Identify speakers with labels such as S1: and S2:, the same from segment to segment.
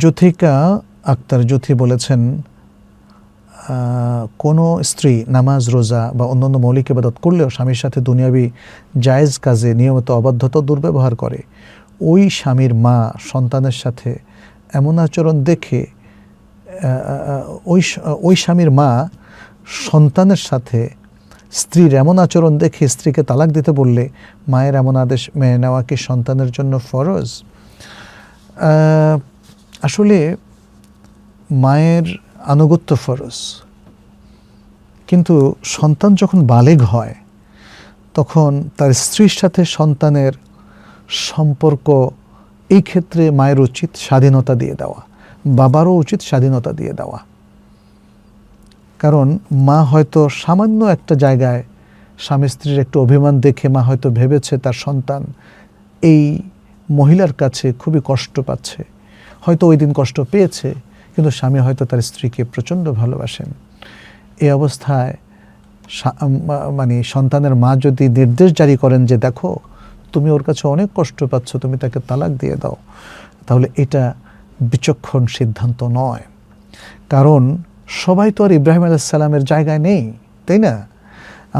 S1: জ্যোথিকা আক্তার জ্যোথি বলেছেন কোনো স্ত্রী নামাজ, রোজা বা অন্যান্য মৌলিক ইবাদত করলেও স্বামীর সাথে দুনিয়াবি জায়েজ কাজে নিয়মিত অবাধ্যতা দুর্ব্যবহার করে। ওই স্বামীর মা সন্তানের সাথে এমন আচরণ দেখে ওই ওই স্বামীর মা সন্তানের সাথে স্ত্রীর এমন আচরণ দেখে স্ত্রীকে তালাক দিতে বললে মায়ের এমন আদেশ মেনে নেওয়া কি সন্তানের জন্য ফরজ? আসলে মায়ের আনুগত্য ফরজ। কিন্তু সন্তান যখন বালেগ হয়, তখন তার স্ত্রীর সাথে সন্তানের সম্পর্ক এই ক্ষেত্রে মায়ের উচিত স্বাধীনতা দিয়ে দেওয়া, বাবারও উচিত স্বাধীনতা দিয়ে দেওয়া। কারণ মা হয়তো সামান্য একটা জায়গায় স্বামী স্ত্রীর একটু অভিমান দেখে মা হয়তো ভেবেছে তার সন্তান এই মহিলার কাছে খুবই কষ্ট পাচ্ছে। হয়তো ওই দিন কষ্ট পেয়েছে, কিন্তু স্বামী হয়তো তার স্ত্রীকে প্রচণ্ড ভালোবাসেন। এই অবস্থায় মানে সন্তানের মা যদি নির্দেশ জারি করেন যে, দেখো, তুমি ওর কাছে অনেক কষ্ট পাচ্ছ, তুমি তাকে তালাক দিয়ে দাও, তাহলে এটা বিচক্ষণ সিদ্ধান্ত নয়। কারণ সবাই তো আর ইব্রাহিম আলাইসাল্লামের জায়গায় নেই, তাই না?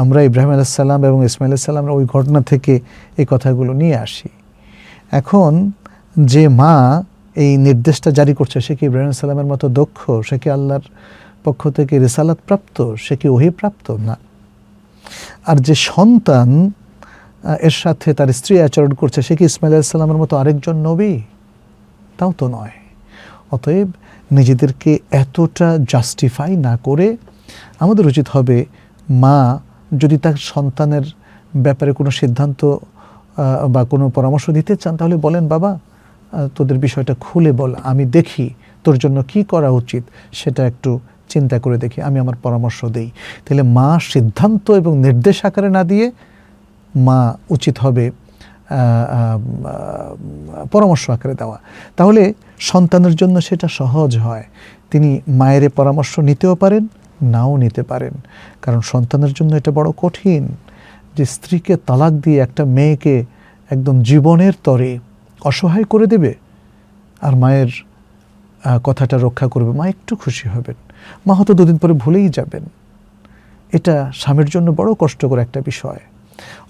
S1: আমরা ইব্রাহিম আলাইসাল্লাম এবং ইসমাইল আলাইসাল্লামের ওই ঘটনা থেকে এই কথাগুলো নিয়ে আসি। এখন যে মা এই নির্দেশটা জারি করছে, সে কি ইব্রাহিম সাল্লামের মতো দক্ষ? সে কি আল্লাহর পক্ষ থেকে রেসালাত প্রাপ্ত সে কি ওহি প্রাপ্ত না। আর যে সন্তান এর সাথে তার স্ত্রী আচরণ করছে, সে কি ইসমাইল আলাইসাল্লামের মতো আরেকজন নবী? তাও তো নয়। অতএব নিজেদেরকে এতটা জাস্টিফাই না করে আমাদের উচিত হবে মা, যদি তার সন্তানের ব্যাপারে কোনো সিদ্ধান্ত বা কোনো পরামর্শ দিতে চান, তাহলে বলেন, বাবা তোদের বিষয়টা খুলে বল, আমি দেখি তোর জন্য কি করা উচিত, সেটা একটু চিন্তা করে দেখি, আমি আমার পরামর্শ দেই। তাহলে মা সিদ্ধান্ত এবং নির্দেশ আকারে না দিয়ে মা উচিত হবে পরামর্শ আকারে দেওয়া। তাহলে সন্তানের জন্য সেটা সহজ হয়। তিনি মায়ের পরামর্শ নিতেও পারেন, নাও নিতে পারেন। কারণ সন্তানের জন্য এটা বড় কঠিন। যে স্ত্রীকে তালাক দিয়ে একটা মেয়েকে একদম জীবনের তরে অসহায় করে দেবে আর মায়ের কথাটা রক্ষা করবে। মা একটু খুশি হবেন। মা হয়তো দুদিন পরে ভুলেই যাবেন। এটা স্বামীর জন্য বড় কষ্টকর একটা বিষয়।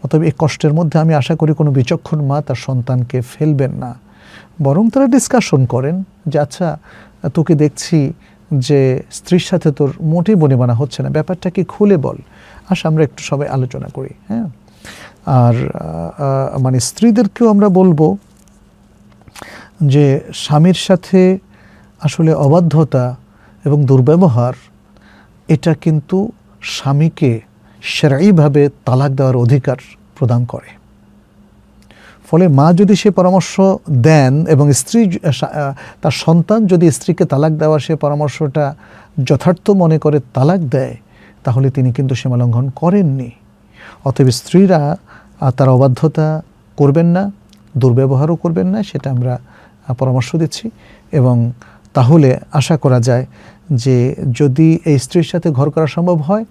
S1: অতএব এই কষ্টের মধ্যে আমি আশা করি কোনো বিচক্ষণ মা তার সন্তানকে ফেলবেন না। বরং তারা ডিসকাশন করেন যে আচ্ছা তোকে দেখছি যে স্ত্রীর সাথে তোর মোটেই বনিবানা হচ্ছে না। ব্যাপারটা কি খুলে বল। আস, আমরা একটু সবাই আলোচনা করি। হ্যাঁ? আর মানে স্ত্রীদেরকেও আমরা বলব যে স্বামীর সাথে আসলে অবাধ্যতা এবং দুর্ব্যবহার, এটা কিন্তু স্বামীকে সেরাইভাবে তালাক দেওয়ার অধিকার প্রদান করে। ফলে মা যদি সে পরামর্শ দেন এবং স্ত্রী তার সন্তান যদি স্ত্রীকে তালাক দেওয়ার সে পরামর্শটা যথার্থ মনে করে তালাক দেয়, তাহলে তিনি কিন্তু সীমা লঙ্ঘন করেননি। অতএব স্ত্রীরা তার অবাধ্যতা করবেন না, দুর্ব্যবহারও করবেন না, সেটা আমরা পরামর্শ দিচ্ছি এবং তাহলে আশা করা যায় যে যদি এই স্ত্রীর সাথে ঘর করা সম্ভব হয়,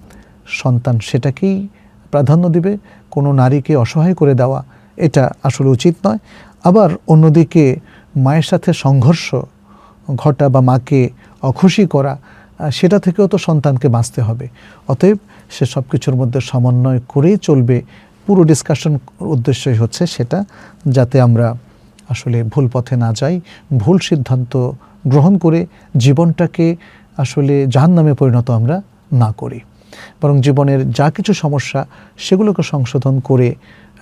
S1: সন্তান সেটাকেই প্রাধান্য দিবে, কোনো নারীকে অসহায় করে দেওয়া এটা আসলে উচিত নয়। আবার অন্যদিকে মায়ের সাথে সংঘর্ষ ঘটা বা মাকে অখুশি করা সেটা থেকেও তো সন্তানকে বাঁচতে হবে। অতএব সে সব কিছুর মধ্যে সমন্বয় করেই চলবে। পুরো ডিসকাশন উদ্দেশ্যই হচ্ছে সেটা, যাতে আমরা আসলে ভুল পথে না যাই, ভুল সিদ্ধান্ত গ্রহণ করে জীবনটাকে আসলে জাহান্নামে পরিণত আমরা না করি। বরং জীবনের যা কিছু সমস্যা, সেগুলোকে সংশোধন করে,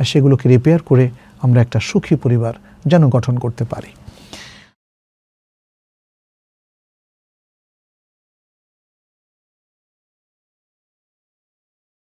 S1: সেগুলোকে রিপেয়ার করে আমরা একটা সুখী পরিবার যেন গঠন করতে পারি।